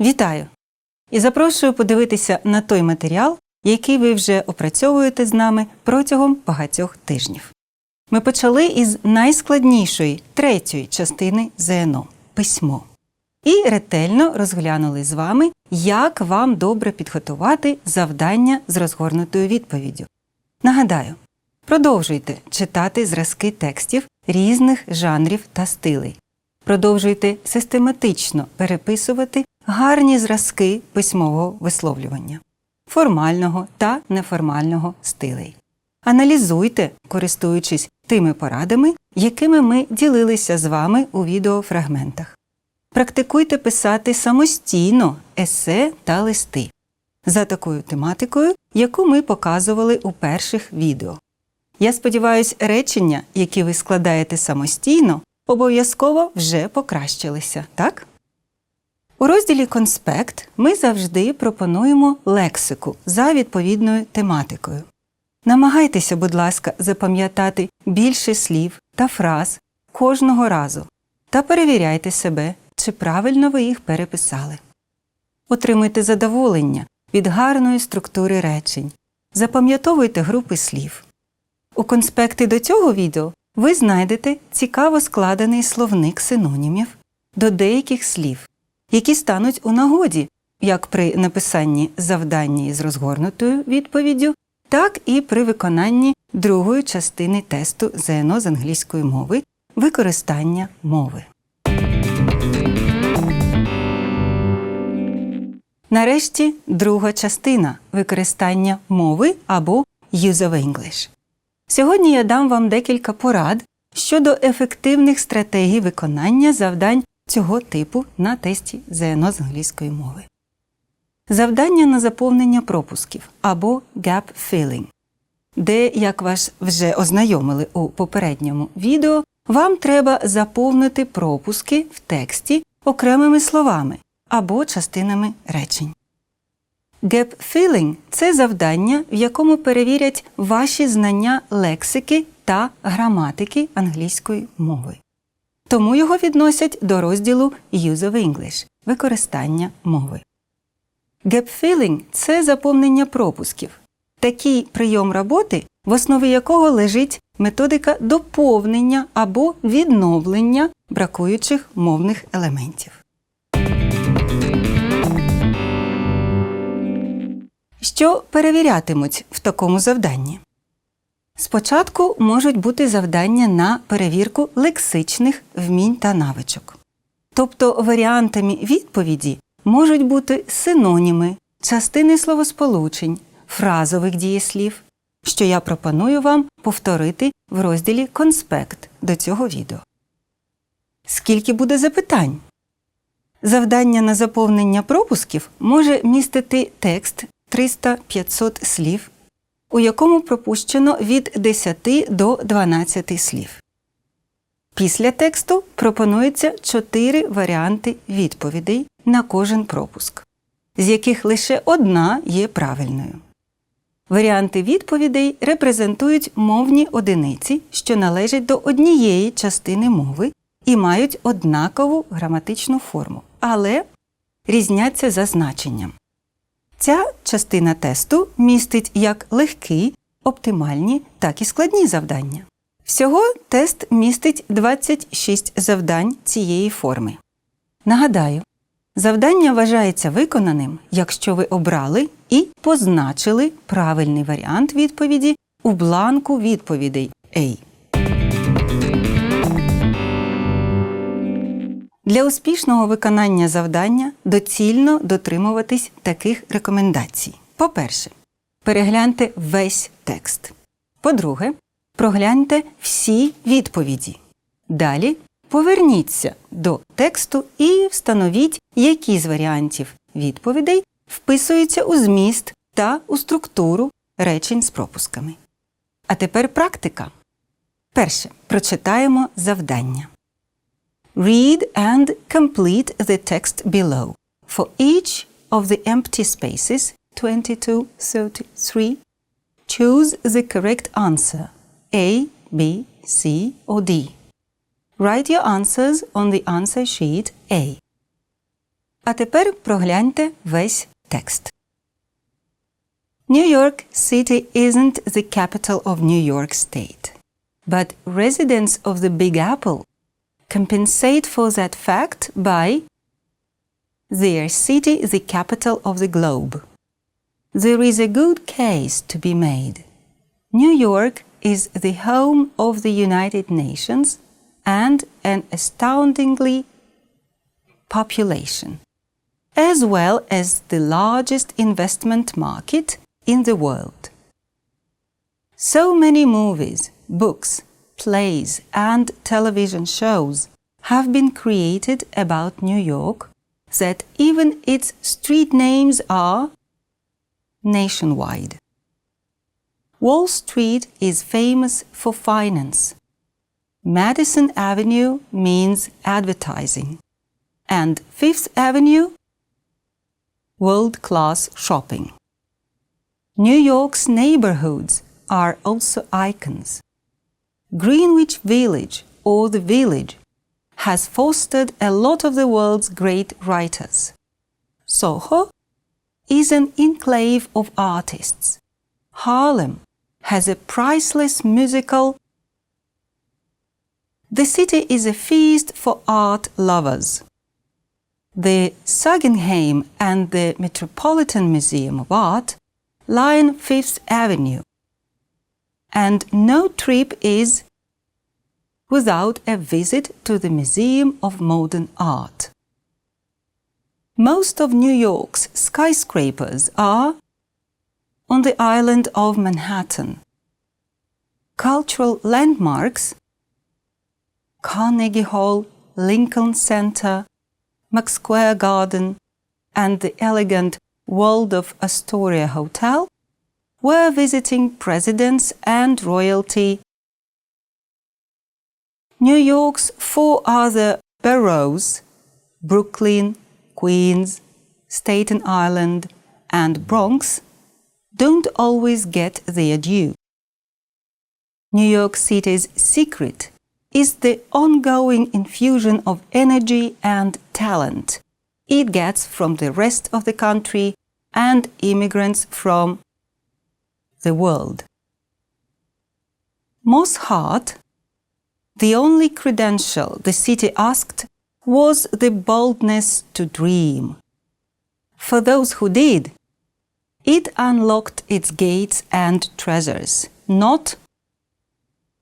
Вітаю! І запрошую подивитися на той матеріал, який ви вже опрацьовуєте з нами протягом багатьох тижнів. Ми почали із найскладнішої третьої частини ЗНО письмо. І ретельно розглянули з вами, як вам добре підготувати завдання з розгорнутою відповіддю. Нагадаю, продовжуйте читати зразки текстів різних жанрів та стилей. Продовжуйте систематично переписувати гарні зразки письмового висловлювання, формального та неформального стилей. Аналізуйте, користуючись тими порадами, якими ми ділилися з вами у відеофрагментах. Практикуйте писати самостійно есе та листи за такою тематикою, яку ми показували у перших відео. Я сподіваюся, речення, які ви складаєте самостійно, обов'язково вже покращилися, так? У розділі Конспект ми завжди пропонуємо лексику за відповідною тематикою. Намагайтеся, будь ласка, запам'ятати більше слів та фраз кожного разу та перевіряйте себе, чи правильно ви їх переписали. Отримуйте задоволення від гарної структури речень, запам'ятовуйте групи слів. У конспекти до цього відео ви знайдете цікаво складений словник синонімів до деяких слів, які стануть у нагоді як при написанні завдання із розгорнутою відповіддю, так і при виконанні другої частини тесту ЗНО з англійської мови використання мови. Нарешті друга частина використання мови або Use of English. Сьогодні я дам вам декілька порад щодо ефективних стратегій виконання завдань цього типу на тесті ЗНО з англійської мови. Завдання на заповнення пропусків або gap filling, де, як вас вже ознайомили у попередньому відео, вам треба заповнити пропуски в тексті окремими словами або частинами речень. Gap filling – це завдання, в якому перевірять ваші знання лексики та граматики англійської мови. Тому його відносять до розділу Use of English – використання мови. Gap filling – це заповнення пропусків. Такий прийом роботи, в основі якого лежить методика доповнення або відновлення бракуючих мовних елементів. Що перевірятимуть в такому завданні? Спочатку можуть бути завдання на перевірку лексичних вмінь та навичок. Тобто варіантами відповіді можуть бути синоніми, частини словосполучень, фразових дієслів, що я пропоную вам повторити в розділі Конспект до цього відео. Скільки буде запитань? Завдання на заповнення пропусків може містити текст 300-500 слів, у якому пропущено від 10 до 12 слів. Після тексту пропонується 4 варіанти відповідей на кожен пропуск, з яких лише одна є правильною. Варіанти відповідей репрезентують мовні одиниці, що належать до однієї частини мови і мають однакову граматичну форму, але різняться за значенням. Ця частина тесту містить як легкі, оптимальні, так і складні завдання. Всього тест містить 26 завдань цієї форми. Нагадаю, завдання вважається виконаним, якщо ви обрали і позначили правильний варіант відповіді у бланку відповідей A. Для успішного виконання завдання доцільно дотримуватись таких рекомендацій. По-перше, перегляньте весь текст. По-друге, прогляньте всі відповіді. Далі поверніться до тексту і встановіть, які з варіантів відповідей вписуються у зміст та у структуру речень з пропусками. А тепер практика. Перше. Прочитаємо завдання. Read and complete the text below. For each of the empty spaces, 22, 33, choose the correct answer A, B, C, or D. Write your answers on the answer sheet A. А тепер прогляньте весь текст. New York City isn't the capital of New York State, but residents of the Big Apple compensate for that fact by their city the capital of the globe. There is a good case to be made. New York is the home of the United Nations and an astoundingly population, as well as the largest investment market in the world. So many movies, books, plays, and television shows have been created about New York that even its street names are nationwide. Wall Street is famous for finance. Madison Avenue means advertising. And Fifth Avenue, world class shopping. New York's neighborhoods are also icons. Greenwich Village, or the Village, has fostered a lot of the world's great writers. Soho is an enclave of artists. Harlem has a priceless musical. The city is a feast for art lovers. The Guggenheim and the Metropolitan Museum of Art line Fifth Avenue. And no trip is without a visit to the Museum of Modern Art. Most of New York's skyscrapers are on the island of Manhattan. Cultural landmarks Carnegie Hall, Lincoln Center, Max Square Garden, and the elegant Waldorf Astoria Hotel were visiting presidents and royalty. New York's four other boroughs, Brooklyn, Queens, Staten Island, and Bronx, don't always get their due. New York City's secret is the ongoing infusion of energy and talent it gets from the rest of the country and immigrants from the world. Moss Hart, the only credential the city asked was the boldness to dream. For those who did, it unlocked its gates and treasures, not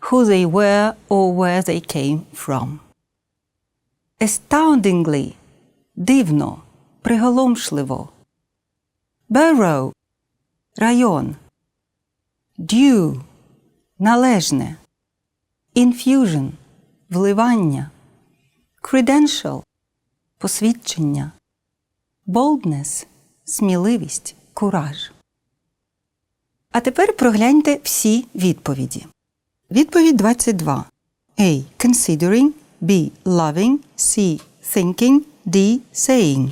who they were or where they came from. Astoundingly, дивно, приголомшливо. Borough – район. Due – належне. Infusion – вливання. Credential – посвідчення. Boldness – сміливість, кураж. А тепер прогляньте всі відповіді. Відповідь 22. A. Considering. B. Loving. C. Thinking. D. Saying.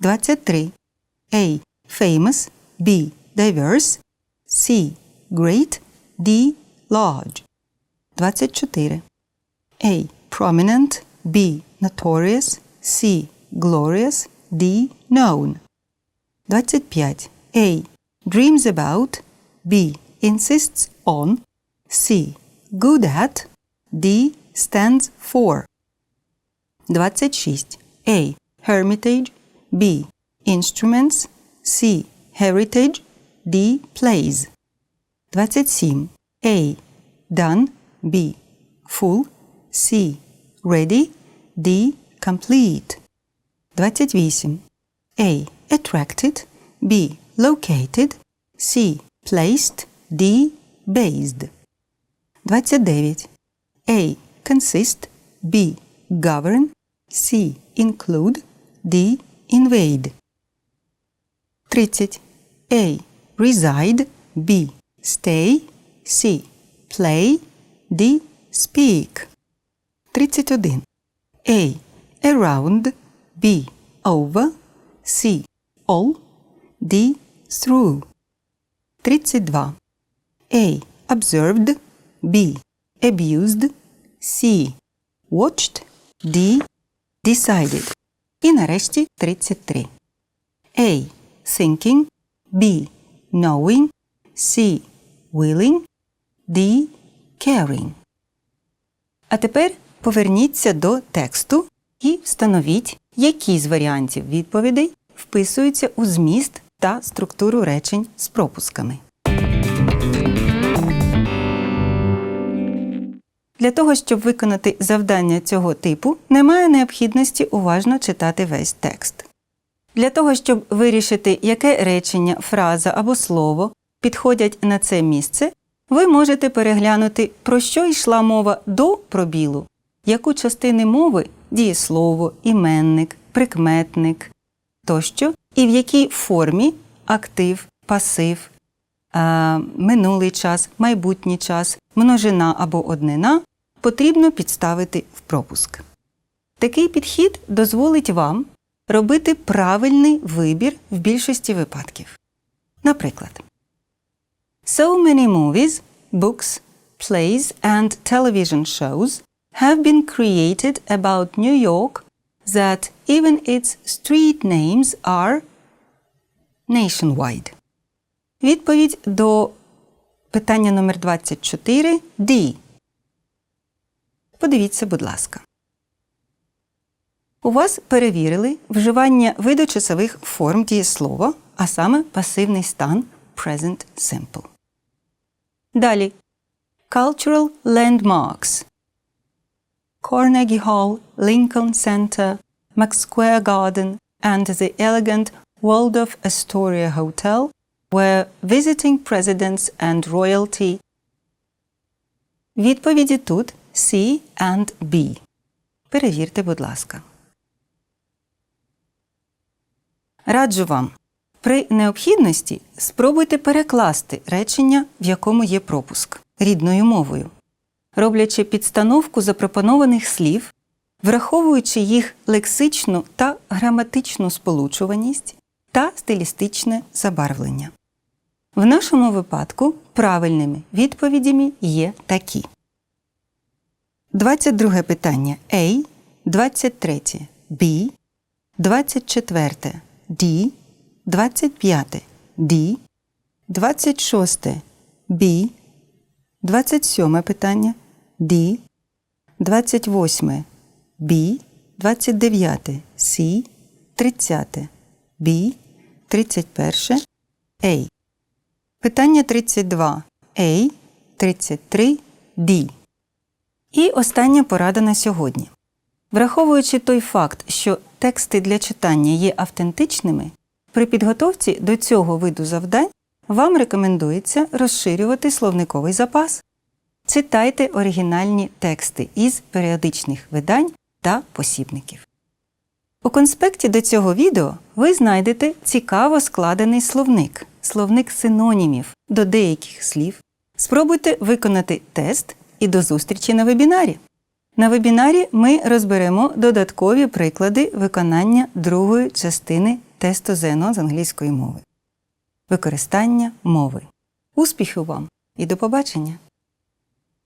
23. A. Famous. B. Diverse. C. Great. D. Large. 24. A. Prominent. B. Notorious. C. Glorious. D. Known. 25. A. Dreams about. B. Insists on. C. Good at. D. Stands for. 26. A. Hermitage. B. Instruments. C. Heritage. D. Plays. 27. A. Done. B. Full. C. Ready. D. Complete. 28. A. Attracted. B. Located. C. Placed. D. Based. 29. A. Consist. B. Govern. C. Include. D. Invade. 30. A. Reside. B. Stay. C. Play. D. Speak. 31. A. Around. B. Over. C. All. D. Through. 32. A. Observed. B. Abused. C. Watched. D. Decided. І нарешті 33. A. Thinking. B. Knowing. C. Willing. D. Caring. А тепер поверніться до тексту і встановіть, які з варіантів відповідей вписуються у зміст та структуру речень з пропусками. Для того, щоб виконати завдання цього типу, немає необхідності уважно читати весь текст. Для того, щоб вирішити, яке речення, фраза або слово підходять на це місце, ви можете переглянути, про що йшла мова до пробілу, яку частини мови дієслово, іменник, прикметник тощо, і в якій формі актив, пасив, а, минулий час, майбутній час, множина або однина потрібно підставити в пропуск. Такий підхід дозволить вам робити правильний вибір в більшості випадків. Наприклад, So many movies, books, plays and television shows have been created about New York that even its street names are nationwide. Відповідь до питання номер 24 D. Подивіться, будь ласка. У вас перевірили вживання видочасових форм дієслова, а саме пасивний стан present simple. Далі. Cultural landmarks. Carnegie Hall, Lincoln Center, McSquare Garden, and the elegant Waldorf Astoria Hotel were visiting presidents and royalty. Відповіді тут C and B. Перевірте, будь ласка. Раджу вам. При необхідності спробуйте перекласти речення, в якому є пропуск рідною мовою, роблячи підстановку запропонованих слів, враховуючи їх лексичну та граматичну сполучуваність та стилістичне забарвлення. В нашому випадку правильними відповідями є такі. 22 питання. A, 23 B, 24 D, 25 D, 26 B, 27 питання. D, 28 B, 29 C, 30 B, 31 A. Питання 32 A, 33 D. І остання порада на сьогодні. Враховуючи той факт, що тексти для читання є автентичними, при підготовці до цього виду завдань вам рекомендується розширювати словниковий запас. Читайте оригінальні тексти із періодичних видань та посібників. У конспекті до цього відео ви знайдете цікаво складений словник, словник синонімів до деяких слів. Спробуйте виконати тест і до зустрічі на вебінарі. На вебінарі ми розберемо додаткові приклади виконання другої частини тесту ЗНО з англійської мови. Використання мови. Успіху вам і до побачення!